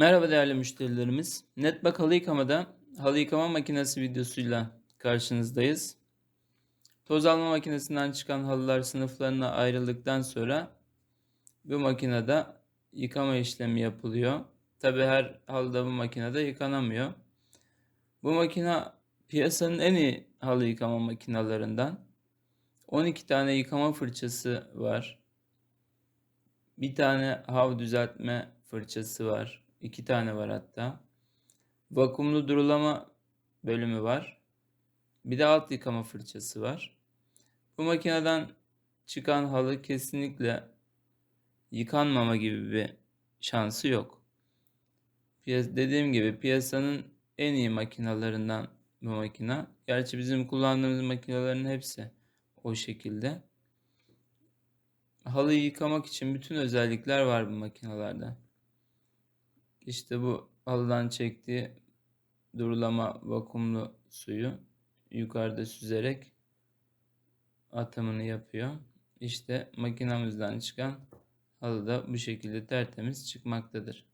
Merhaba değerli müşterilerimiz. Netbak halı yıkamada halı yıkama makinesi videosuyla karşınızdayız. Toz alma makinesinden çıkan halılar sınıflarına ayrıldıktan sonra bu makinede yıkama işlemi yapılıyor. Tabi her halı da bu makinede yıkanamıyor. Bu makine piyasanın en iyi halı yıkama makinalarından. 12 tane yıkama fırçası var. Bir tane hav düzeltme fırçası var. İki tane var hatta. Vakumlu durulama bölümü var. Bir de alt yıkama fırçası var. Bu makineden çıkan halı kesinlikle yıkanmama gibi bir şansı yok. Dediğim gibi piyasanın en iyi makinalarından bu makina. Gerçi bizim kullandığımız makinelerin hepsi o şekilde. Halıyı yıkamak için bütün özellikler var bu makinalarda. İşte bu halıdan çektiği durulama vakumlu suyu yukarıda süzerek atımını yapıyor. İşte makinamızdan çıkan halı da bu şekilde tertemiz çıkmaktadır.